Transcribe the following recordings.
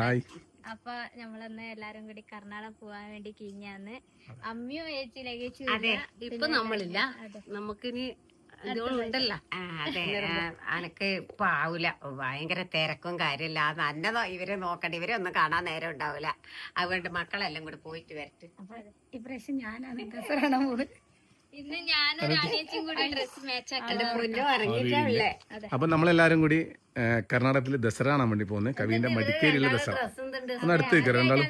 Hi അപ്പൊ നമ്മളന്ന് എല്ലാരും കൂടി കർണാടക പോവാൻ വേണ്ടി കിഞ്ഞാന്ന് അമ്മയും ചേച്ചിയിലേക്ക് അതെ ഇപ്പൊ നമ്മളില്ല. നമുക്കിനി അതെ അനക്ക് ഇപ്പൊ ആവൂല. ഭയങ്കര തിരക്കും കാര്യമില്ല. അത് അന്നതോ ഇവരെ നോക്കണ്ട. ഇവരെ ഒന്നും കാണാൻ നേരം ഉണ്ടാവൂല. അതുകൊണ്ട് മക്കളെല്ലാം കൂടെ പോയിട്ട് വരട്ടെ. ഇപ്രാവശ്യം ഞാനാണ് ഇന്ന് ഞാനൊരു അനിയച്ചും കൂടി ഡ്രസ് മാച്ച് അപ്പൊ നമ്മളെല്ലാരും കൂടി കർണാടകത്തിൽ കർണാടകത്തിൽ ദസറ കാണാൻ വേണ്ടി പോകുന്നത്. കവിന്റെ മടിക്കേരിയിലെ ദസറ. ഒന്ന് അടുത്ത് നിൽക്കാം രണ്ടാളും.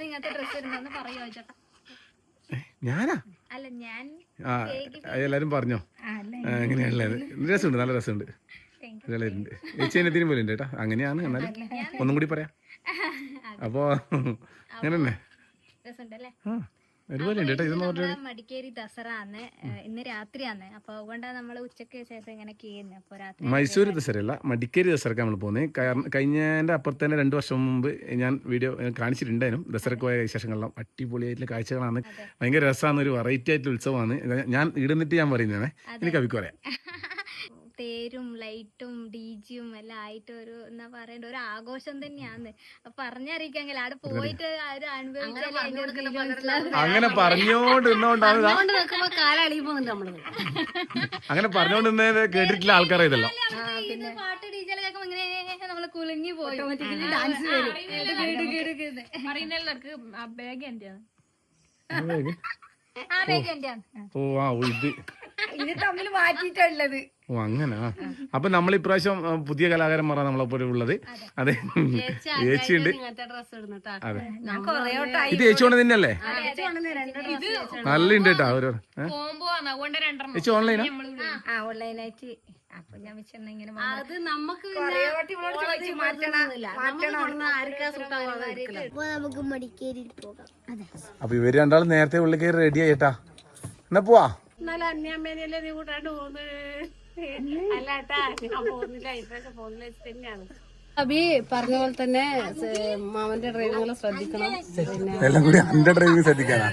ഞാനാ? അല്ല ഞാൻ ആ എല്ലാരും പറഞ്ഞോ. ആ, എങ്ങനെയാണുള്ളത് രസമുണ്ട് നല്ല രസമുണ്ട്. എല്ലാവരുണ്ട് ചേച്ചി പോലെ ഉണ്ട് കേട്ടോ. അങ്ങനെയാണ് എന്നാലും. ഒന്നും കൂടി പറയാം. അപ്പോ അങ്ങനെ തന്നെ രസമുണ്ടല്ലേ? ആ. ഒരുപോലെ ഉണ്ട് കേട്ടോ. ഇതൊന്നും നമ്മളെ മടിക്കേരി ദസറ ആണ് ഇന്ന് രാത്രിയാണ് അപ്പൊ അതുകൊണ്ടാണ് നമ്മൾ ഉച്ചയ്ക്ക് ശേഷം ഇങ്ങനെ ചെയ്യുന്നത് അപ്പൊ രാത്രി മൈസൂർ ദസറയല്ല മടിക്കേരി ദസറക്ക് നമ്മൾ പോകുന്നത് കാരണം കഴിഞ്ഞതിന്റെ അപ്പുറത്ത് തന്നെ രണ്ട് വർഷം മുമ്പ് ഞാൻ വീഡിയോ കാണിച്ചിട്ടുണ്ടായിരുന്നു. ദസറക്ക് പോയ വിശേഷങ്ങളെല്ലാം അടിപൊളിയായിട്ടുള്ള കാഴ്ചകളാണ് ഭയങ്കര രസമാണ് ഒരു വെറൈറ്റി ആയിട്ടുള്ള ഉത്സവമാണ്. ഞാൻ ഇടുന്നിട്ട് ഞാൻ പറയുന്നതാണ്. എനിക്ക് പറയാം. തേരും ലൈറ്റും ഡിജിയും എല്ലാം ആയിട്ട് ഒരു എന്താ പറയണ്ട ഒരു ആഘോഷം തന്നെയാന്ന്. പറഞ്ഞറിയിക്കാങ്കിൽ അവിടെ പോയിട്ട് ഒരു അനുഭവിച്ചാലേ. അങ്ങനെ അങ്ങനെ പറഞ്ഞോണ്ട് നിന്നത് കേട്ടിട്ടില്ല ആൾക്കാരെ ഇതെല്ലാം. പാട്ട് കേൾക്കുമ്പോ ഇങ്ങനെ നമ്മൾ കുലുങ്ങി പോയി. ഡാൻസ് വരും. പറയുന്നവർക്ക് ആ ബാഗ് എന്റെയാണ് ആ ബാഗ് എന്റെയാണ് ഓ ആ ഓ, ഇത്. ഇത് തമ്മിൽ മാറ്റിയിട്ടുള്ളത് ഓ അങ്ങനെ. അപ്പൊ നമ്മൾ ഇപ്രാവശ്യം പുതിയ കലാകാരന്മാരാണ് നമ്മളെപ്പോലെ ഉള്ളത്. അതെ. ചേച്ചി ഉണ്ട് ഇങ്ങനത്തെ ഡ്രസ് ഇടുന്നിട്ടാ അതെ. ഇത് ചേച്ചി കൊണ്ട് തന്നെയല്ലേ നല്ല ഉണ്ട് കേട്ടോ ഒരു ചേച്ചി ഓൺലൈനാ ആ ഓൺലൈനായിട്ട് അപ്പൊ ഞാൻ അത് നമുക്ക് അപ്പൊ ഇവർ രണ്ടാളും നേരത്തെ ഉള്ളിൽ കയറി റെഡി ആയിട്ടാ എന്നാ പോവാ? എന്നാലും അന്യാമേനല്ലേ നീ കൂട്ടാണ്ട് പോകുന്നത് അല്ലാട്ടാ ഞാൻ പോകുന്നില്ല ഇപ്പൊക്കെ പോകുന്നില്ല തന്നെയാണ്. അബി പറഞ്ഞ പോലെ തന്നെ മാമന്റെ ഡ്രൈവിംഗ് ശ്രദ്ധിക്കണം. എല്ലാം കൂടി എന്റെ ഡ്രൈവിംഗ് ശ്രദ്ധിക്കണം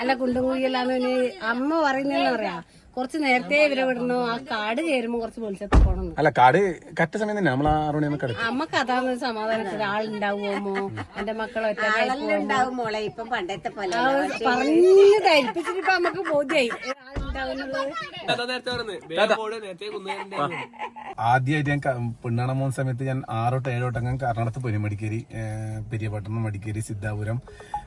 അല്ല കുണ്ടും കുഴിയല്ലാന്ന് ഇനി അമ്മ പറയുന്നതെന്ന് പറയാ. കുറച്ച് നേരത്തെ ഇവരെ വിടണോ? ആ കാട് കയറുമ്പോ കുറച്ച് വെളിച്ചത്ത് പോണം അല്ല കാട് കറ്റ സമയം തന്നെ നമ്മൾ ആറ് കിടക്കും. അമ്മയ്ക്ക് അതാണ് സമാധാനത്തിൽ ആളുണ്ടാവുമോ എന്റെ മക്കളെ ഒറ്റ മോളെ ഇപ്പൊ പണ്ടത്തെ പോലെ പറഞ്ഞു ധരിപ്പിച്ചിട്ട് ഇപ്പൊ നമുക്ക് ബോധ്യായി. ആദ്യമായിട്ട് ഞാൻ പെണ്ണാണ പോകുന്ന സമയത്ത് ഞാൻ ആറോട്ട് ഏഴോട്ട് ഞാൻ കർണാടകത്ത് പോയി മടിക്കേരി ഏഹ്, പെരിയപട്ടണം മടിക്കേരി സിദ്ധാപുരം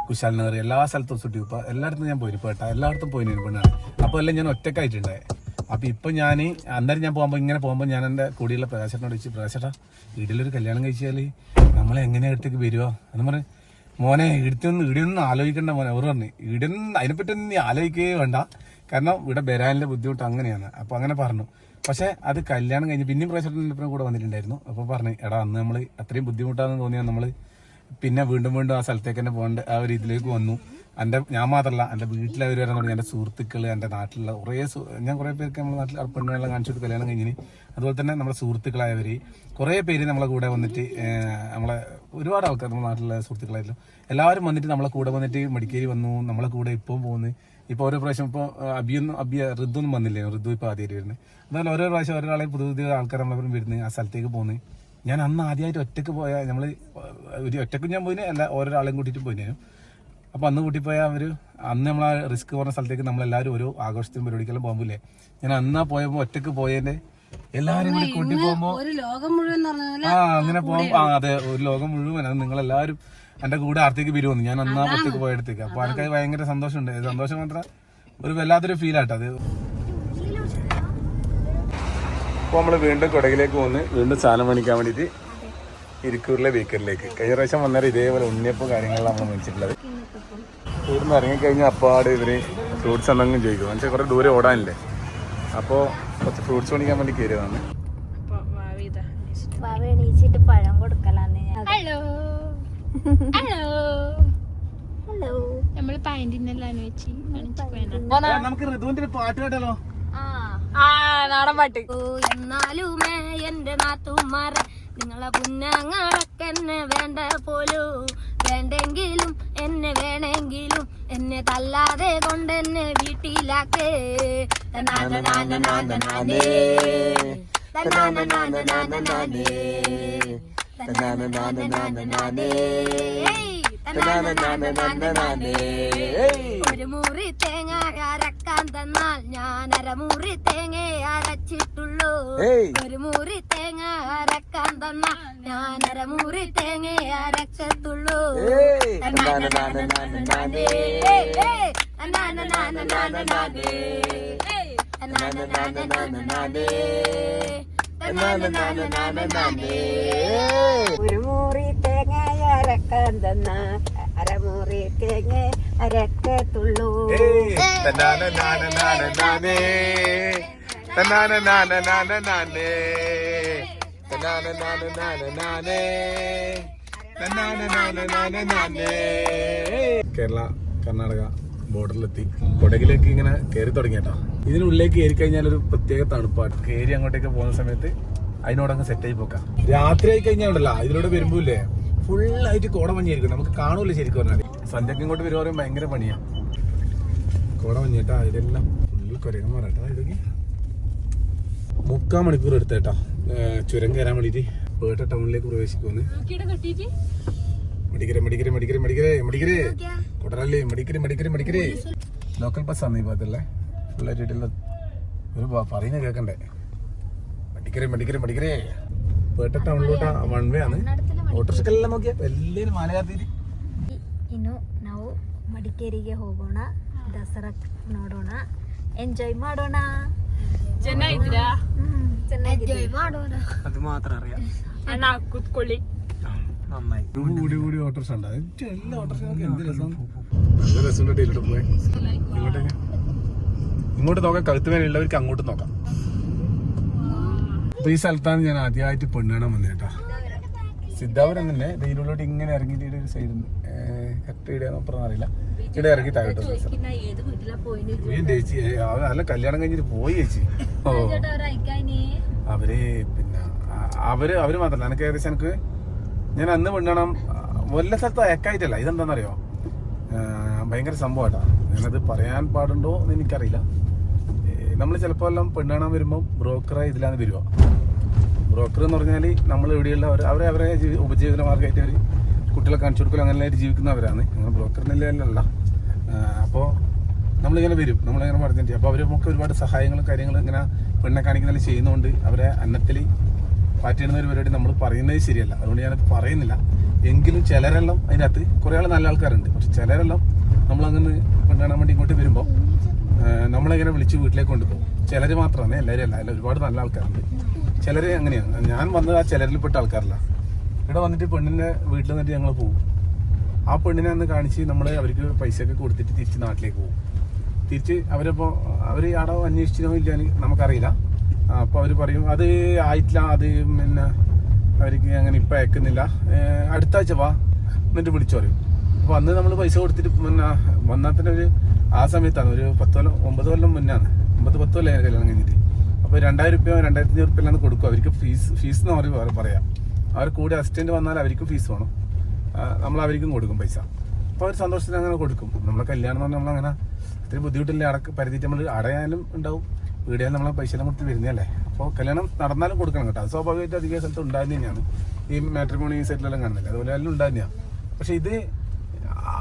കുശാൽ നഗർ എല്ലാ സ്ഥലത്തും സുട്ടിപ്പ എല്ലായിടത്തും ഞാൻ പോയി പേട്ട എല്ലായിടത്തും പോയി പെണ്ണാണ്. അപ്പോൾ എല്ലാം ഞാൻ ഒറ്റക്കായിട്ടുണ്ടായി. അപ്പൊ ഇപ്പൊ ഞാൻ അന്നേരം ഞാൻ പോകുമ്പോൾ ഇങ്ങനെ പോകുമ്പോൾ ഞാൻ എന്റെ കൂടിയുള്ള പ്രകാശനോട് ചോദിച്ചു പ്രകാശേട്ടാ വീട്ടിലൊരു കല്യാണം കഴിച്ചാൽ നമ്മളെ എങ്ങനെ അടുത്തേക്ക് വരുമോ എന്ന് പറഞ്ഞു മോനെ ഇടത്തൊന്നും ഇടിയൊന്നും ആലോചിക്കണ്ട മോനെ അവർ പറഞ്ഞു. ഇടൊന്നും അതിനെപ്പറ്റി ഒന്നും നീ ആലോചിക്കേ വേണ്ട. കാരണം ഇവിടെ ബരാനിലെ ബുദ്ധിമുട്ട് അങ്ങനെയാണ്. അപ്പോൾ അങ്ങനെ പറഞ്ഞു. പക്ഷേ അത് കല്യാണം കഴിഞ്ഞ് പിന്നെയും പ്രശ്നത്തിന്റെ കൂടെ വന്നിട്ടുണ്ടായിരുന്നു. അപ്പോൾ പറഞ്ഞു എടാ അന്ന് നമ്മൾ അത്രയും ബുദ്ധിമുട്ടാന്ന് തോന്നിയാൽ നമ്മൾ പിന്നെ വീണ്ടും വീണ്ടും ആ സ്ഥലത്തേക്ക് തന്നെ പോകേണ്ട ആ ഒരു ഇതിലേക്ക് വന്നു. എന്റെ ഞാൻ മാത്രമല്ല എന്റെ വീട്ടിലവർ വരാൻ തുടങ്ങി എന്റെ സുഹൃത്തുക്കൾ എന്റെ നാട്ടിലുള്ള കുറേ ഞാൻ കുറേ പേർക്ക് നമ്മുടെ നാട്ടിൽ പെണ്ണുകളെല്ലാം പെണ്ണുകളെ കാണിച്ചു കല്യാണം കഴിഞ്ഞിന്. അതുപോലെ തന്നെ നമ്മുടെ സുഹൃത്തുക്കളായവർ കുറേ പേര് നമ്മളെ കൂടെ വന്നിട്ട് നമ്മളെ ഒരുപാട് ആൾക്കാർ നമ്മുടെ നാട്ടിലെ സുഹൃത്തുക്കളായിട്ടും എല്ലാവരും വന്നിട്ട് നമ്മളെ കൂടെ വന്നിട്ട് മടിക്കേരി വന്നു നമ്മളെ കൂടെ ഇപ്പം പോകുന്നു ഇപ്പോൾ ഓരോ പ്രാവശ്യം ഇപ്പോൾ അബിയൊന്നും അബിയ ഋതുവൊന്നും വന്നില്ലേ? ഋതു ഇപ്പോൾ ആദ്യമായിട്ട് വരുന്നത് എന്നാലും ഓരോ പ്രാവശ്യം ഒരാളെ പുതിയ പുതിയ ആൾക്കാർ നമ്മളെ വരുന്നത് ആ സ്ഥലത്തേക്ക് പോകുന്നത് ഞാൻ അന്ന് ആദ്യമായിട്ട് ഒറ്റയ്ക്ക് പോയ നമ്മൾ ഒരു ഒറ്റക്കും ഞാൻ പോയിന് അല്ല ഓരോ ആളെയും കൂട്ടിയിട്ട് പോയിനു. അപ്പോൾ അന്ന് കൂട്ടിപ്പോയ അവർ അന്ന് നമ്മൾ ആ റിസ്ക് പറഞ്ഞ സ്ഥലത്തേക്ക് നമ്മളെല്ലാവരും ഓരോ ആഘോഷത്തിനും പരിപാടിക്കെല്ലാം പോകുമ്പോൾ ഞാൻ അന്നാ പോയപ്പോൾ ഒറ്റയ്ക്ക് പോയതിന്റെ എല്ലാരും കൂടി കൂട്ടി പോകുമ്പോ ഒരു ലോകം എന്ന് പറഞ്ഞാൽ ആ അങ്ങനെ പോകുമ്പോ ആ അതെ ഒരു ലോകം മുഴുവൻ. അത് നിങ്ങളെല്ലാവരും എന്റെ കൂടെ അടുത്തേക്ക് വന്നു. ഞാൻ അന്നാ ഒറ്റയ്ക്ക് പോയെടുത്തേക്ക്. അപ്പൊ എനിക്ക് ഭയങ്കര സന്തോഷമുണ്ട്. സന്തോഷം മാത്ര ഒരു വല്ലാത്തൊരു ഫീൽ ആട്ടോ അത്. അപ്പോൾ നമ്മൾ വീണ്ടും കൊടകിലേക്ക് പോന്ന് വീണ്ടും സാധനം മേടിക്കാൻ വേണ്ടിയിട്ട് ഇരിക്കൂറിലെ ബേക്കറിലേക്ക് കഴിഞ്ഞ പ്രാവശ്യം വന്നേരം ഇതേപോലെ ഉണ്ണിയപ്പം കാര്യങ്ങളാണ് നമ്മൾ മേടിച്ചിട്ടുള്ളത്. ഇവിടുന്ന് ഇറങ്ങിക്കഴിഞ്ഞാൽ അപ്പാട് ഇവർ ഫ്രൂട്ട്സ് എന്തെങ്കിലും ചോദിക്കും. എന്നുവെച്ചാൽ കുറേ ദൂരെ ഓടാനില്ലേ. അപ്പോൾ കുറച്ച് ഫ്രൂട്ട്സ് മേടിക്കാൻ വേണ്ടി കയറിയതാണ്. ഹലോ ഹലോ ഹലോ നമ്മൾ പാന്റിനെല്ലാം വെച്ച് നമുക്ക് ഋതുവിന്റെ പാട്ട് കേട്ടാലോ? ഓ, എന്നാലുമേ എന്റെ നാത്തുമാർ നിങ്ങളെ പുന്നങ്ങളൊക്കെ എന്നെ വേണ്ട പോലൂ. വേണ്ടെങ്കിലും എന്നെ വേണമെങ്കിലും എന്നെ തല്ലാതെ കൊണ്ട് എന്നെ വീട്ടിലാക്കേ നാന ഒരു മുറി തേങ്ങ അരക്കാൻ തന്നാൽ ഞാൻ അരമുറി തേങ്ങ അരച്ചിട്ടുള്ളൂ ഒരു മുറി തേങ്ങ അരക്കാൻ തന്നാൽ ഞാൻ അരമുറി തേങ്ങ അരച്ചത്തുള്ളൂ നാന ഒരു മുറി തേങ്ങ അരക്കാൻ തന്ന അരമുറി തേങ്ങ അരക്കത്തുള്ളൂ കേരള കർണാടക. ബോർഡറിലെത്തി. കൊടകിലേക്ക് ഇങ്ങനെ കയറി തുടങ്ങിയട്ടോ. ഇതിനുള്ളിലേക്ക് കയറി കഴിഞ്ഞാൽ ഒരു പ്രത്യേക തണുപ്പാണ്. കയറി അങ്ങോട്ടേക്ക് പോകുന്ന സമയത്ത് അതിനോടങ്ങ് ആയി പോക്കാം. രാത്രി ആയി കഴിഞ്ഞാൽ ഉണ്ടല്ലോ ഇതിലൂടെ വരുമ്പോല്ലേ? ഫുള്ളായിട്ട് കോടമഞ്ഞായിരിക്കും നമുക്ക് കാണൂല ശരിക്കും പറഞ്ഞാൽ സന്ധ്യക്ക് ഇങ്ങോട്ട് വരുവാനും ഭയങ്കര പണിയാ. കോടമഞ്ഞേട്ടാ ഇതെല്ലാം ഫുള്ള് കുരങ്ങന്മാരാട്ടോ ഇതൊക്കെ. മുക്കാൽ മണിക്കൂർ എടുത്തേട്ടാ. ചുരം കയറാൻ വേണ്ടിട്ട് പേട്ട ടൗണിലേക്ക് പ്രവേശിക്കുമെന്ന് മടിക്കരെ മടിക്കരെ മടിക്കരെ മടിക്കരെ മടിക്കരെ. കൊടറല്ലേ മടിക്കരെ മടിക്കരെ മടിക്കരെ ലോക്കൽ ബസ്സാണ് ഈ ഭാഗത്തല്ലേ ഫുള്ളായിട്ടുള്ള ഒരു പ- പറയുന്ന കേക്കണ്ടേ മടിക്കരെ മടിക്കരെ മടിക്കരെ പേട്ട ടൗണിലോട്ട് വൺ വേ ആണ് ഓട്ടോറിക്ഷക്കെല്ലാം നോക്കിയാ എല്ലാരും മാല കാത്തിട്ട് ಇನ್ನು ನಾವು ಮಡಿಕೇರಿಗೆ ಹೋಗೋಣ ದಸರಾ ನೋಡೋಣ ಎಂಜಾಯ್ ಮಾಡೋಣ ಚೆನ್ನಾಗಿದ್ದೀರಾ ಎಂಜಾಯ್ ಮಾಡೋಣ അത് മാത്രം അറിയാം ಅಣ್ಣ ಕೂತ್ಕೊಳ್ಳಿ നന്നായി. കൂടി കൂടി ഓട്ടോറിക്ഷ ഉണ്ട്. എല്ലാ ഓട്ടോറിക്ഷ എന്ത് രസം? നല്ല പോയി ഇങ്ങോട്ടേക്ക്. ഇങ്ങോട്ട് നോക്കാം കഴുത്ത് വേനുള്ളവർക്ക് അങ്ങോട്ട് നോക്കാം. അപ്പൊ ഈ സ്ഥലത്താണ് ഞാൻ ആദ്യമായിട്ട് പെണ്ണാണാൻ വന്നത് കേട്ടോ. സിദ്ധാപുരം തന്നെ ഇതിലൂടെ ഇങ്ങനെ ഇറങ്ങിയിട്ട് ഒരു സൈഡിൽ കറക്റ്റ് ഇടയാന്ന് അപ്പുറം അറിയില്ല. ഇവിടെ ഇറങ്ങി താഴോട്ട് ചേച്ചി അല്ല കല്യാണം കഴിഞ്ഞിട്ട് പോയി ചേച്ചി. ഓ. അവർ പിന്നെ അവർ അവർ മാത്രല്ല. എനിക്ക് ഏകദേശം എനിക്ക് ഞാൻ അന്ന് പെണ്ണണം വല്ല സ്ഥലത്ത് അയക്കായിട്ടല്ല. ഇതെന്താണെന്നറിയോ ഭയങ്കര സംഭവമായിട്ടാ. ഞാനത് പറയാൻ പാടുണ്ടോ എന്ന് എനിക്കറിയില്ല. നമ്മൾ ചിലപ്പോൾ എല്ലാം പെണ്ണാണാൻ വരുമ്പോൾ ബ്രോക്കറെ ഇതിലാണ് വരിക. ബ്രോക്കർ എന്ന് പറഞ്ഞാൽ നമ്മൾ ഇവിടെയുള്ള അവർ അവരെ അവരെ ജീവി- ഉപജീവന മാർഗമായിട്ട് അവർ കുട്ടികളെ കാണിച്ചു കൊടുക്കലും അങ്ങനെയായിട്ട് ജീവിക്കുന്നവരാണ്. അങ്ങനെ ബ്രോക്കർ നിലയിലല്ല അപ്പോൾ നമ്മളിങ്ങനെ വരും. നമ്മളിങ്ങനെ പറഞ്ഞിട്ട്. അപ്പോൾ അവർ നമുക്ക് ഒരുപാട് സഹായങ്ങളും കാര്യങ്ങളും ഇങ്ങനെ പെണ്ണെ കാണിക്കുന്നതിൽ ചെയ്യുന്നതുകൊണ്ട് അവരെ അന്നത്തിൽ പാറ്റിടുന്ന ഒരു പരിപാടി നമ്മൾ പറയുന്നത് ശരിയല്ല. അതുകൊണ്ട് ഞാനത് പറയുന്നില്ല. എങ്കിലും ചിലരെല്ലാം അതിനകത്ത് കുറേ ആൾ നല്ല ആൾക്കാരുണ്ട്. പക്ഷെ ചിലരെല്ലാം നമ്മളങ്ങനെ കാണാൻ വേണ്ടി ഇങ്ങോട്ട് വരുമ്പോൾ നമ്മളെങ്ങനെ വിളിച്ച് വീട്ടിലേക്ക് കൊണ്ടുപോകും. ചിലർ മാത്രമാണ് എല്ലാവരും അല്ല. അതിൽ ഒരുപാട് നല്ല ആൾക്കാരുണ്ട്. ചിലർ അങ്ങനെയാണ് ഞാൻ വന്നത് ആ ചിലരിൽ പെട്ട ആൾക്കാരല്ല ഇവിടെ വന്നിട്ട് പെണ്ണിന്റെ വീട്ടിൽ നിന്നിട്ട് ഞങ്ങൾ പോകും ആ പെണ്ണിനെ അന്ന് കാണിച്ച് നമ്മൾ അവർക്ക് പൈസയൊക്കെ കൊടുത്തിട്ട് തിരിച്ച് നാട്ടിലേക്ക് പോകും തിരിച്ച് അവരപ്പോൾ അവർ ആടോ അന്വേഷിച്ചിരുന്നോ ഇല്ല നമുക്കറിയില്ല. അപ്പോൾ അവർ പറയും അത് ആയിട്ടില്ല അത് പിന്നെ അവർക്ക് അങ്ങനെ ഇപ്പം അയക്കുന്നില്ല. അടുത്ത ആഴ്ച വാ. എന്നിട്ട് വിളിച്ചു പറയും. അപ്പോൾ അന്ന് നമ്മൾ പൈസ കൊടുത്തിട്ട് പിന്നെ വന്നാൽ തന്നെ ഒരു ആ സമയത്താണ് ഒരു പത്ത് കൊല്ലം ഒമ്പത് കൊല്ലം മുന്നാണ്. ഒമ്പത് പത്ത് കൊല്ലം കല്യാണം കഴിഞ്ഞിട്ട്. അപ്പോൾ രണ്ടായിരം റുപ്യ രണ്ടായിരത്തി അഞ്ഞൂറ് റുപ്യ കൊടുക്കും. അവർക്ക് ഫീസ് ഫീസ് എന്ന് അവർ പറയാം. അവർ കൂടെ അസിസ്റ്റന്റ് വന്നാൽ അവർക്കും ഫീസ് വേണം. നമ്മൾ അവർക്കും കൊടുക്കും പൈസ. അപ്പോൾ അവർ സന്തോഷത്തിന് അങ്ങനെ കൊടുക്കും. നമ്മളെ കല്യാണം എന്ന് പറഞ്ഞാൽ നമ്മളങ്ങനെ ഇത്തിരി ബുദ്ധിമുട്ടില്ല. അടക്ക് പരിധിയിട്ട് നമ്മൾ അടയാനും ഉണ്ടാവും. വീടിയാലും നമ്മളെ എല്ലാം കൊടുത്ത് വരുന്നതല്ലേ? അപ്പോൾ കല്യാണം നടന്നാലും കൊടുക്കണം കേട്ടോ. അത് സ്വാഭാവികമായിട്ട് അധിക സ്ഥലത്ത് ഉണ്ടാകുന്ന തന്നെയാണ് ഈ മാട്രിമോണി സൈറ്റിലെല്ലാം കാണുന്നില്ല. അതുപോലെ എല്ലാം ഉണ്ടാകുന്നതാണ് പക്ഷേ ഇത്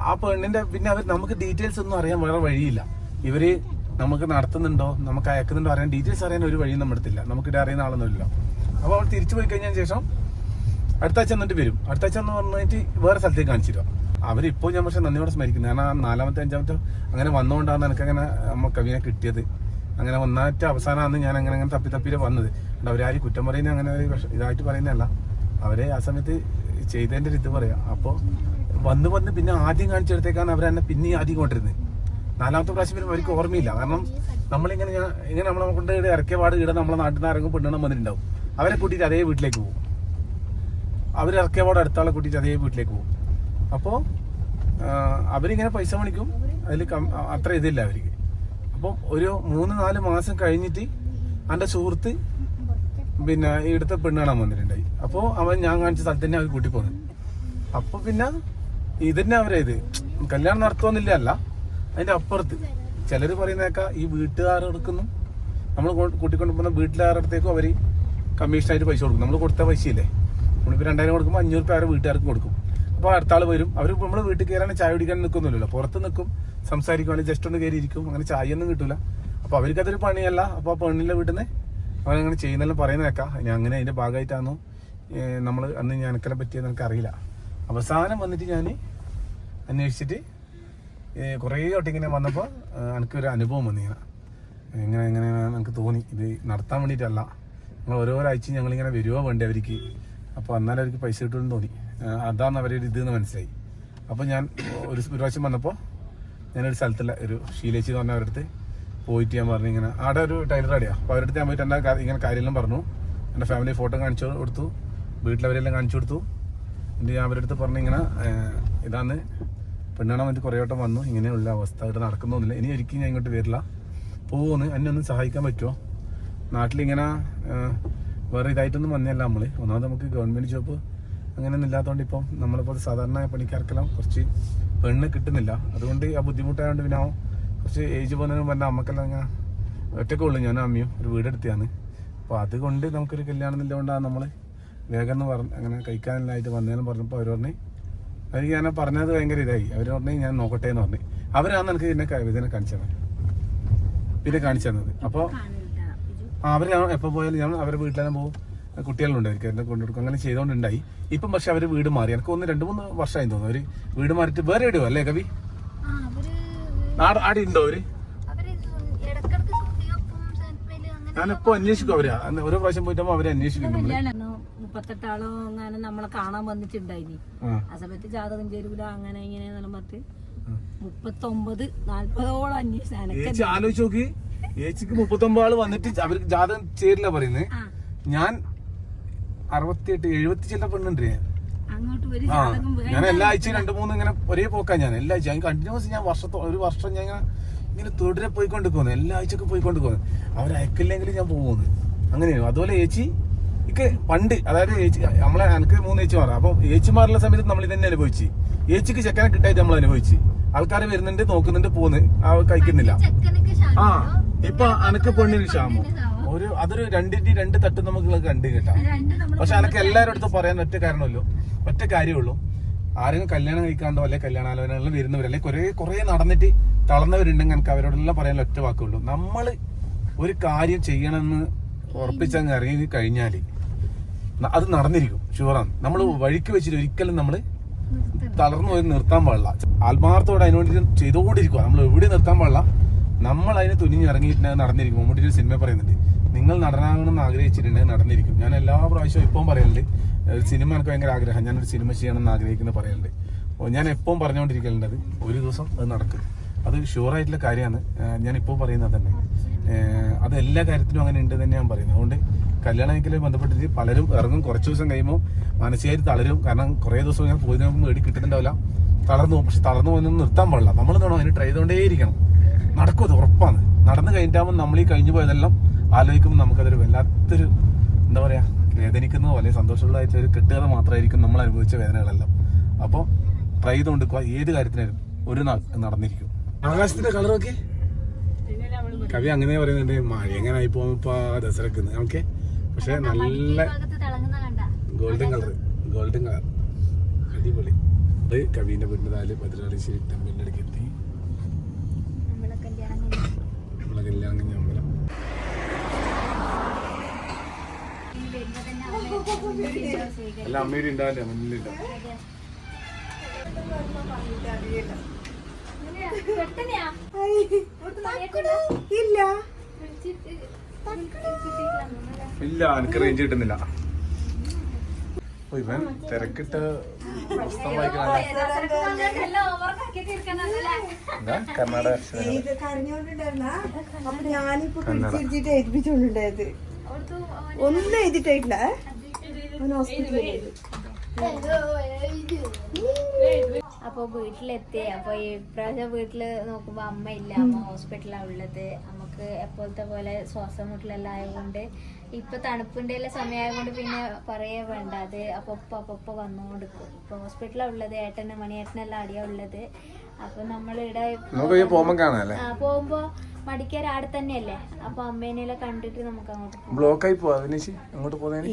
ആ പെണ്ണിന്റെ പിന്നെ അവർ നമുക്ക് ഡീറ്റെയിൽസ് ഒന്നും അറിയാൻ വേറെ വഴിയില്ല. ഇവർ നമുക്ക് നടത്തുന്നുണ്ടോ? നമുക്ക് അയക്കുന്നുണ്ടോ? അറിയാൻ ഡീറ്റെയിൽസ് അറിയാൻ ഒരു വഴിയും നമ്മുടെ അടുത്തില്ല. നമുക്കിടെ അറിയുന്ന ആളൊന്നുമില്ല. അപ്പോൾ അവൾ തിരിച്ചു പോയി കഴിഞ്ഞതിന് ശേഷം അടുത്ത ആഴ്ച എന്നിട്ട് വരും. അടുത്ത ആഴ്ച എന്ന് പറഞ്ഞിട്ട് വേറെ സ്ഥലത്തേക്ക് കാണിച്ചു തരും. അവരിപ്പോൾ ഞാൻ പക്ഷെ നന്ദിയോടെ സ്മരിക്കുന്നു. കാരണം ആ നാലാമത്തെ അഞ്ചാമത്തെ അങ്ങനെ വന്നുകൊണ്ടാണ് എനിക്കങ്ങനെ നമ്മൾ കവിനെ കിട്ടിയത്. അങ്ങനെ ഒന്നാറ്റ അവസാനമാണ് ഞാൻ അങ്ങനെ അങ്ങനെ തപ്പി തപ്പിയിൽ വന്നത്. അതുകൊണ്ട് അവരാരും കുറ്റം പറയുന്ന അങ്ങനെ ഒരു ഇതായിട്ട് പറയുന്നതല്ല. അവരെ ആ സമയത്ത് ചെയ്തതിന്റെ ഒരു ഇത് പറയാം. അപ്പോൾ വന്ന് വന്ന് പിന്നെ ആദ്യം കാണിച്ചെടുത്തേക്കാണ് അവരെന്നെ പിന്നെ ആദ്യം കൊണ്ടിരുന്നത് നാലാമത്തെ പ്രാവശ്യം പിന്നെ അവർക്ക് ഓർമ്മയില്ല. കാരണം നമ്മളിങ്ങനെ ഇങ്ങനെ നമ്മളെ കൊണ്ട് ഇറക്കിയ പാട് ഇവിടെ നമ്മളെ നാട്ടിൽ നിന്ന് ഇറങ്ങും പെണ്ണെണ്ണം വന്നിട്ടുണ്ടാവും. അവരെ കൂട്ടിയിട്ട് അതേ വീട്ടിലേക്ക് പോകും. അവർ ഇറക്കിയ പാട് അടുത്താളെ കൂട്ടിയിട്ട് അതേ വീട്ടിലേക്ക് പോകും. അപ്പോൾ അവരിങ്ങനെ പൈസ മേടിക്കും. അതിൽ അത്ര ഇതില്ല അവർക്ക്. അപ്പം ഒരു മൂന്ന് നാല് മാസം കഴിഞ്ഞിട്ട് എന്റെ സുഹൃത്ത് പിന്നെ ഇവിടുത്തെ പെണ്ണ് കാണാൻ വന്നിട്ടുണ്ടായി അപ്പോൾ അവൻ ഞാൻ കാണിച്ച സ്ഥലത്ത് തന്നെ അവർ കൂട്ടി പോകുന്നത് പിന്നെ ഇതന്നെ അവരെ ഇത് കല്യാണം നടത്തുമെന്നില്ല അല്ല അതിന്റെ അപ്പുറത്ത്. ചിലർ പറയുന്നേക്കാ ഈ വീട്ടുകാരെടുക്കുന്നു നമ്മൾ കൂട്ടിക്കൊണ്ട് പോകുന്ന വീട്ടിലാരുടെ അവർ കമ്മീഷനായിട്ട് പൈസ കൊടുക്കും. നമ്മൾ കൊടുത്ത പൈസയില്ലേ? നമ്മളിപ്പോൾ രണ്ടായിരം കൊടുക്കുമ്പോൾ അഞ്ഞൂറ് പേരെ വീട്ടുകാർക്ക് കൊടുക്കും. അപ്പോൾ അടുത്ത വരും. അവർ നമ്മൾ വീട്ടിൽ കയറാൻ ചായ കുടിക്കാൻ നിൽക്കുന്നില്ലല്ലോ പുറത്ത് നിൽക്കും സംസാരിക്കുവാണെങ്കിൽ ജസ്റ്റ് ഒന്ന് കയറി ഇരിക്കും അങ്ങനെ ചായയൊന്നും കിട്ടില്ല കിട്ടൂല അപ്പോൾ അവർക്കതൊരു പണിയല്ല. അപ്പോൾ ആ പെണ്ണിന്റെ വീട്ടിൽ നിന്ന് അവരങ്ങനെ ചെയ്യുന്നെല്ലാം പറയുന്ന കേൾക്കാം ഞാൻ അങ്ങനെ അതിന്റെ ഭാഗമായിട്ടാണോ നമ്മൾ അന്ന് ഞാനക്കലെ പറ്റിയെന്ന് എനിക്ക് അറിയില്ല അവസാനം വന്നിട്ട് ഞാൻ അന്വേഷിച്ചിട്ട് കുറേ വട്ടം ഇങ്ങനെ വന്നപ്പോൾ എനിക്കൊരു അനുഭവം വന്നു ഇങ്ങനെ. എങ്ങനെ എങ്ങനെ എനിക്ക് തോന്നി. ഇത് നടത്താൻ വേണ്ടിയിട്ടല്ല. നിങ്ങൾ ഓരോരാഴ്ച ഞങ്ങളിങ്ങനെ വരുവോ വേണ്ടേ അവർക്ക്. അപ്പോൾ എന്നാലും അവർക്ക് പൈസ കിട്ടുമെന്ന് തോന്നി. അതാണ് അവരുടെ ഇത് എന്ന് മനസ്സിലായി. അപ്പോൾ ഞാൻ ഒരു പ്രാവശ്യം വന്നപ്പോൾ ഞാനൊരു സ്ഥലത്തുള്ള ഒരു ശീലേച്ചി എന്ന് പറഞ്ഞ അടുത്ത് പോയിട്ട് ഞാൻ പറഞ്ഞു ഇങ്ങനെ അവിടെ ഒരു ടൈലർ അടിയാ അപ്പോൾ അവരുടെ അടുത്ത് ഞാൻ പോയിട്ട് എന്റെ ഇങ്ങനെ കാര്യമെല്ലാം പറഞ്ഞു. എന്റെ ഫാമിലി ഫോട്ടോ കാണിച്ചു കൊടുത്തു വീട്ടിലവരെല്ലാം കാണിച്ചു കൊടുത്തു. എന്നിട്ട് ഞാൻ അവരുടെ അടുത്ത് പറഞ്ഞു ഇങ്ങനെ ഇതാണ് പെണ്ണാണാൻ വേണ്ടി കുറേ വട്ടം വന്നു. ഇങ്ങനെയുള്ള അവസ്ഥ ഇവിടെ നടക്കുന്നൊന്നുമില്ല ഇനി ഒരിക്കലും ഞാൻ ഇങ്ങോട്ട് വരില്ല. പോകുമെന്ന് എന്നെ ഒന്ന് സഹായിക്കാൻ പറ്റുമോ നാട്ടിലിങ്ങനെ വേറെ ഇതായിട്ടൊന്നും വന്നല്ല നമ്മൾ ഒന്നാമത് നമുക്ക് ഗവൺമെന്റ് ജോബ് അങ്ങനെയൊന്നും ഇല്ലാത്തതുകൊണ്ട് ഇപ്പം നമ്മളിപ്പോൾ സാധാരണ പണിക്കാർക്കെല്ലാം കുറച്ച് പെണ്ണ് കിട്ടുന്നില്ല. അതുകൊണ്ട് ആ ബുദ്ധിമുട്ടായതുകൊണ്ട് പിന്നെ കുറച്ച് ഏജ് പോകുന്നതിന് മുമ്പ് അമ്മക്കെല്ലാം ഞാൻ ഒറ്റയ്ക്ക് ഉള്ളു. ഞാനും അമ്മയും ഒരു വീടെടുത്തിയാണ് അപ്പോൾ അതുകൊണ്ട് നമുക്കൊരു കല്യാണം ഇല്ലാതുകൊണ്ടാണ് നമ്മൾ വേഗം എന്ന് പറഞ്ഞ് അങ്ങനെ കഴിക്കാനില്ലായിട്ട് വന്നതെന്ന് പറഞ്ഞപ്പോൾ അവർ പറഞ്ഞു അവർ ഞാൻ പറഞ്ഞത് ഭയങ്കര ഇതായി. അവർ പറഞ്ഞു ഞാൻ നോക്കട്ടെ എന്ന് പറഞ്ഞു. അവരാണ് എനിക്ക് ഇതിനെ ഇതിനെ കാണിച്ചത് പിന്നെ കാണിച്ചു തന്നത്. അപ്പോൾ അവർ എപ്പോൾ പോയാലും ഞാൻ അവരുടെ വീട്ടിലെല്ലാം പോകും. കുട്ടികളുണ്ട് അവർക്ക് എന്നെ കൊണ്ടുകൊടുക്കും അങ്ങനെ ചെയ്തുകൊണ്ടുണ്ടായി ഇപ്പം പക്ഷെ അവർ വീട് മാറി. എനിക്ക് ഒന്ന് രണ്ട് മൂന്ന് വർഷമായി തോന്നുന്നു. അവർ വീട് മാറിയിട്ട് വേറെ ഇടുവോ അല്ലേ കവി? ആടെ അവർ ആടി ഉണ്ടോ അവർ? ഞാനിപ്പോ അന്വേഷിക്കും അവർ. ഓരോ പ്രാവശ്യം പോയിട്ടോ അവരെ അന്വേഷിക്കും മുപ്പത്തെട്ടാളോ അങ്ങനെ നമ്മളെ കാണാൻ വന്നിട്ടുണ്ടായിനി. ആ. സമയത്ത് ജാതകം ചേരൂല അങ്ങനെ ഇങ്ങനെ എന്നെല്ലാം പറഞ്ഞിട്ട് മുപ്പത്തൊമ്പത് നാല്പതോളം അന്വേഷിച്ചു. ആലോചിച്ച് നോക്കി. ഏച്ചിക്ക് മുപ്പത്തൊമ്പത് ആൾ വന്നിട്ട് അവർക്ക് ജാതകം ചേരില്ല പറയുന്നത് ഞാൻ അറുപത്തിയെട്ട് എഴുപത്തി ചില പെണ്ണുണ്ട് ആ ഞാൻ എല്ലാ ആഴ്ചയും രണ്ട് മൂന്ന് ഇങ്ങനെ ഒരേ പോക്കാ ഞാൻ എല്ലാ ആഴ്ച ഞാൻ കണ്ടിന്യൂസ് ഞാൻ വർഷത്തോ ഒരു വർഷം ഞാൻ ഇങ്ങനെ തുടരെ പോകുന്നു എല്ലാ ആഴ്ചക്ക് പോകുന്നു അവരയക്കില്ലെങ്കിൽ ഞാൻ പോകുന്നു. അങ്ങനെയാണ്. അതുപോലെ ഏച്ചി ഇക്ക് പണ്ട് അതായത് ഏച്ചി നമ്മളെ എനിക്ക് മൂന്ന് ഏച്ചിമാരാ അപ്പൊ ഏച്ചിമാരുള്ള സമയത്ത് നമ്മൾ ഇതന്നെ അനുഭവിച്ച്. ഏച്ചിക്ക് ചെക്കനെ കിട്ടായിട്ട് നമ്മൾ അനുഭവിച്ച്. ആൾക്കാർ വരുന്നുണ്ട് നോക്കുന്നുണ്ട് പോകുന്നു. ആ കഴിക്കുന്നില്ല. ആ ഇപ്പൊ അനക്ക് പെണ്ണിന് ക്ഷാമം. ഒരു അതൊരു രണ്ടിന്റെ രണ്ട് തട്ട് നമുക്ക് കണ്ടു കേട്ടാ. പക്ഷെ അനക്ക് എല്ലാവരുടെ അടുത്തും പറയാൻ ഒറ്റ കാരണമല്ലോ. ഒറ്റ കാര്യമുള്ളൂ. ആരെങ്കിലും കല്യാണം കഴിക്കാണ്ടോ അല്ലെ കല്യാണാലോചനകളിൽ വരുന്നവർ അല്ലെ കുറെ കുറെ നടന്നിട്ട് തളർന്നവരുണ്ടെങ്കിൽ എനിക്ക് അവരോടെല്ലാം പറയാൻ ഒറ്റ വാക്കുള്ളൂ. നമ്മൾ ഒരു കാര്യം ചെയ്യണമെന്ന് ഉറപ്പിച്ചങ്ങ് ഇറങ്ങി കഴിഞ്ഞാൽ അത് നടന്നിരിക്കും. ഷുവറാണ്. നമ്മൾ വഴിക്ക് വെച്ചിട്ട് ഒരിക്കലും നമ്മൾ തളർന്നു പോയി നിർത്താൻ പാടില്ല. ആത്മാർത്ഥത്തോടെ അതിനുവേണ്ടി ചെയ്തുകൊണ്ടിരിക്കുക നമ്മൾ എവിടെ നിർത്താൻ പാടില്ല. നമ്മൾ അതിന് തുനിഞ്ഞിറങ്ങിയിട്ടുണ്ടെങ്കിൽ നടന്നിരിക്കും. മമ്മൂട്ടി ഒരു സിനിമ പറയുന്നുണ്ട്. നിങ്ങൾ നടനാകണമെന്ന് ആഗ്രഹിച്ചിട്ടുണ്ട് നടന്നിരിക്കും. ഞാൻ എല്ലാ പ്രാവശ്യവും ഇപ്പം പറയലുണ്ട്. ഒരു സിനിമ എനിക്ക് ഭയങ്കര ആഗ്രഹം. ഞാനൊരു സിനിമ ചെയ്യണം എന്ന് ആഗ്രഹിക്കുന്നത് പറയലുണ്ട്. ഞാൻ എപ്പം പറഞ്ഞുകൊണ്ടിരിക്കലുണ്ട് ഒരു ദിവസം അത് നടക്കും. അത് ഷുവറായിട്ടുള്ള കാര്യമാണ്. ഞാൻ ഇപ്പോൾ പറയുന്നത് തന്നെ. അത് എല്ലാ കാര്യത്തിലും അങ്ങനെ ഉണ്ട് തന്നെ ഞാൻ പറയുന്നത്. അതുകൊണ്ട് കല്യാണം കഴിക്കലുമായി ബന്ധപ്പെട്ടിട്ട് പലരും ഇറങ്ങും. കുറച്ച് ദിവസം കഴിയുമ്പോൾ മാനസികമായിട്ട് തളരും. കാരണം കുറേ ദിവസം ഞാൻ പോയി നമുക്ക് മേടി കിട്ടുന്നുണ്ടാവില്ല. തളർന്നു പോകും. പക്ഷെ തളർന്നു പോകുന്നൊന്നും നിർത്താൻ പാടില്ല. നമ്മൾ വേണം അതിന് ട്രൈ ചെയ്തുകൊണ്ടേയിരിക്കണം. നടക്കും അത് ഉറപ്പാണ്. നടന്നു കഴിഞ്ഞിട്ടാകുമ്പോൾ നമ്മൾ ഈ കഴിഞ്ഞു പോയതെല്ലാം ആലോചിക്കുമ്പോൾ നമുക്കതൊരു വല്ലാത്തൊരു എന്താ പറയാ വേദനിക്കുന്നതോ അല്ലെങ്കിൽ സന്തോഷമുള്ളതായിട്ട് ഒരു കെട്ടുകഥ മാത്രമായിരിക്കും നമ്മൾ അനുഭവിച്ച വേദനകളെല്ലാം. അപ്പോൾ ട്രൈ ചെയ്തുകൊണ്ടിരിക്കുക ഏത് കാര്യത്തിനായാലും ഒരു നാൾ നടന്നിരിക്കും. ആകാശത്തിന്റെ കളർ ഒക്കെ കവി അങ്ങനെ പറയുന്നുണ്ട് മഴ എങ്ങനെ ആയി പോകുമ്പോ ദസറക്ക് ഓക്കെ? പക്ഷെ നല്ല ഭാഗത്ത് തിളങ്ങുന്ന കണ്ട? ഗോൾഡൻ കളർ ഗോൾഡൻ കളർ അടിപൊളി. അത് കവിന്റെ വീടിന്റെ താൽ ശരി ടെമ്പിളിന്റെ അടുക്കെത്തി. നമ്മളെ കല്യാണം കഴിഞ്ഞ് നമ്മളെ കല്യാണം കഴിഞ്ഞ അമ്പലം ഇനി വരുമ്പോ തന്നെ അവളെ സ്വീകരിക്കും. അല്ല അമ്മയുടെ ഉണ്ടാവില്ല മുന്നിലില്ല. ഇല്ല എനിക്ക് റേഞ്ച് കിട്ടുന്നില്ല. ഇവൻ തിരക്കിട്ട് പുസ്തകം വായിക്കണ കർണാടക ഒന്നും എഴുതിട്ടില്ല അപ്പൊ വീട്ടിലെത്തി. അപ്പൊ ഈ പ്രാവശ്യം വീട്ടിൽ നോക്കുമ്പോ അമ്മ ഇല്ല. അമ്മ ഹോസ്പിറ്റലാ ഉള്ളത്. നമുക്ക് എപ്പോഴത്തെ പോലെ ശ്വാസം മുട്ടലെല്ലാം ആയതുകൊണ്ട് ഇപ്പൊ തണുപ്പിന്റെ സമയമായതുകൊണ്ട് പിന്നെ പറയേ വേണ്ട. അത് അപ്പൊ അപ്പൊ വന്നുകൊണ്ടിരിക്കും ഇപ്പൊ ഹോസ്പിറ്റലാണ് ഉള്ളത്. ഏട്ടന് മണിയേട്ടനെല്ലാം അടിയാ ഉള്ളത്. അപ്പൊ നമ്മളിവിടെ നമുക്ക് പോകുമ്പോൾ കാണാം അല്ലേ? ആ, പോകുമ്പോ മടിക്കേര ആടെ തന്നെയല്ലേ? അപ്പൊ അമ്മേനെ കണ്ടിട്ട് നമുക്ക് അങ്ങോട്ട് ബ്ലോക്ക് ആയി പോവാ അങ്ങോട്ട് പോകുന്നതിന്?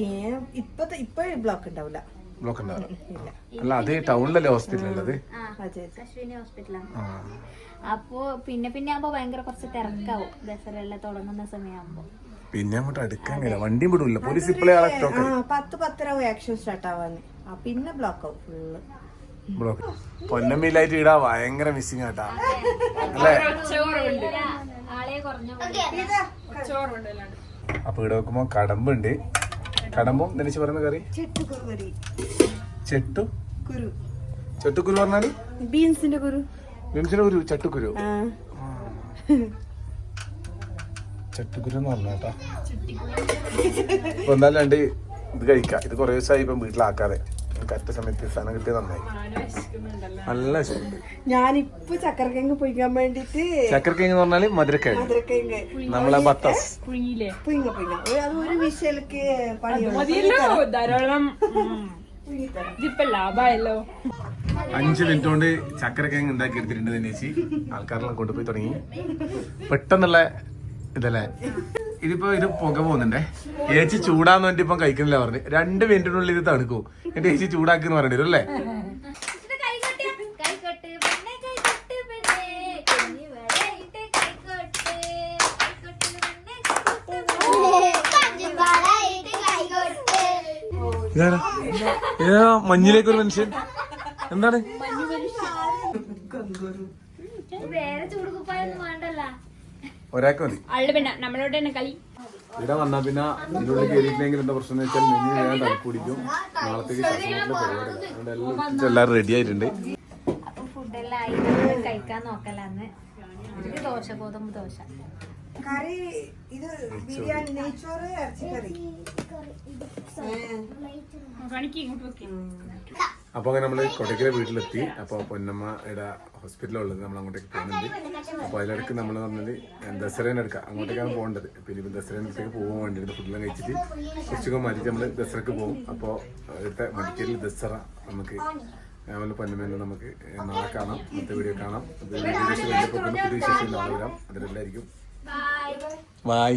ഇപ്പത്തെ ഇപ്പൊ ബ്ലോക്ക് ഉണ്ടാവില്ല ബ്ലോക്ക് ഉണ്ടാവില്ല അല്ല അത് ടൗണിലല്ലേ ഹോസ്പിറ്റൽ ഉള്ളത്? അപ്പോ പിന്നെ പിന്നെ ആകുമ്പോ ഭയങ്കര കുറച്ച് തിരക്കാവും. ദസറ എല്ലാം തുടങ്ങുന്ന സമയമാകുമ്പോ പിന്നെ അങ്ങോട്ട് അടുക്കാൻ വണ്ടി വണ്ടിയും വിടൂല പോലീസ് ഇപ്പോഴേ പത്ത് പത്തര ആക്ഷൻ സ്റ്റാർട്ട് ആവാന്ന് ആ പിന്നെ ബ്ലോക്ക് ആവും ഫുള്ള് ബ്ലോക്ക് പൊന്നമ്മിയിലായിട്ട് ഇടാ ഭയങ്കര മിസ്സിങ് ആട്ടാ. അല്ലേ? അപ്പൊ ഇവിടെ നോക്കുമ്പോ കടമ്പുണ്ട്. കടമ്പും നിനച്ച് പറയുന്ന കറി? ചെട്ടു കുരു. ചെട്ടുക്കുരു പറഞ്ഞാൽ? ബീൻസിന്റെ കുരു. ബീൻസിന്റെ കുരു ചട്ടുക്കുരു ചട്ടുക്കുരു എന്ന് പറഞ്ഞാട്ടാ ഇപ്പൊ എന്തായാലും രണ്ട് ഇത് കഴിക്കാം. ഇത് കുറേ ദിവസമായി ഇപ്പം വീട്ടിലാക്കാതെ. കറക്റ്റ് സമയത്ത് സാധനം കിട്ടിയ നന്നായി. നല്ല വിശപ്പുണ്ട് ഞാനിപ്പൊ ചക്കരക്കിഴങ്ങ് പൊയ്ക്കാൻ വേണ്ടിട്ട് ചക്കരക്കിഴങ്ങ് എന്ന് പറഞ്ഞാൽ മധുരക്കിഴങ്ങ്. നമ്മളെ ബത്തസ്. പുഴുങ്ങിയില്ലേ? പുയ്ങ്ങ പുയ്ങ്ങ ഒരു- അത് ഒരു വിഷയിലേക്ക് പണിയുള്ളൂ. മതിയല്ലോ. ധാരാളം. ഇതിപ്പോ ലാഭമായല്ലോ അഞ്ച് മിനിറ്റ് കൊണ്ട് ചക്കരക്കിഴങ്ങ് ഉണ്ടാക്കി എടുത്തിട്ടുണ്ട് ചേച്ചി ആൾക്കാരെല്ലാം കൊണ്ടുപോയി തുടങ്ങി. പെട്ടെന്നുള്ള ഇതല്ലേ? ഇതിപ്പോ ഇത് പുക പോകുന്നുണ്ടേ. ഏച്ചി ചൂടാന്ന് വേണ്ടി ഇപ്പം കഴിക്കുന്നില്ല പറഞ്ഞു. രണ്ട് മിനിറ്റിനുള്ളിൽ ഇത് തണുക്കൂ. എന്റെ ഏച്ചി ചൂടാക്കി എന്ന് പറഞ്ഞിട്ട് അല്ലേ? മഞ്ഞിലേക്ക് ഒരു മനുഷ്യൻ. എന്താണ്? വേറെ ചൂടുകുപ്പായൊന്നും വേണ്ടല്ല ഒരാൾക്ക് മതി ഇവിടെ വന്നാ പിന്നെ ഇതിലൂടെ കയറിയിട്ടില്ലെങ്കിൽ എന്താ പ്രശ്നം വെച്ചാൽ മെനു വേഗം തണുപ്പ് പിടിക്കും നാളത്തേക്ക് അതുകൊണ്ട് എല്ലാം എല്ലാവരും റെഡി ആയിട്ടുണ്ട്. അപ്പൊ ഫുഡെല്ലാം ആയി. കഴിക്കാൻ നോക്കലാന്ന്. ദോശ ഗോതമ്പ് ദോശ. കറി ഇത് ബിരിയാണി നെയ്ച്ചോറ് ഇറച്ചിക്കറി. കാണിക്ക് ഇങ്ങോട്ട് വെക്ക്. അപ്പൊ അങ്ങനെ നമ്മൾ കൊടക്കര വീട്ടിലെത്തി. അപ്പൊ പൊന്നമ്മയുടെ ഹോസ്പിറ്റലുള്ളത് നമ്മൾ അങ്ങോട്ടേക്ക് പോകുന്നുണ്ട്. അപ്പൊ അതിലിടക്ക് നമ്മൾ പറഞ്ഞത് ദസറേനെ എടുക്കുക അങ്ങോട്ടേക്കാണ് പോകേണ്ടത്. പിന്നെ ഇപ്പൊ ദസറേനടുത്തേക്ക് പോകാൻ വേണ്ടിയിട്ട് ഫുഡെല്ലാം കഴിച്ചിട്ട് കുറച്ചൊക്കെ മരിച്ച് നമ്മൾ ദസറക്ക് പോകും. അപ്പോൾ ഇവിടുത്തെ മടിക്കേരി ദസറ നമുക്ക് അതുപോലെ പൊന്നമ്മേനെ നമുക്ക് നാളെ കാണാം. മറ്റേ വീഡിയോ കാണാം. പുതിയ വിശേഷം നാളെ വരാം. അതിലെല്ലായിരിക്കും. Bye bye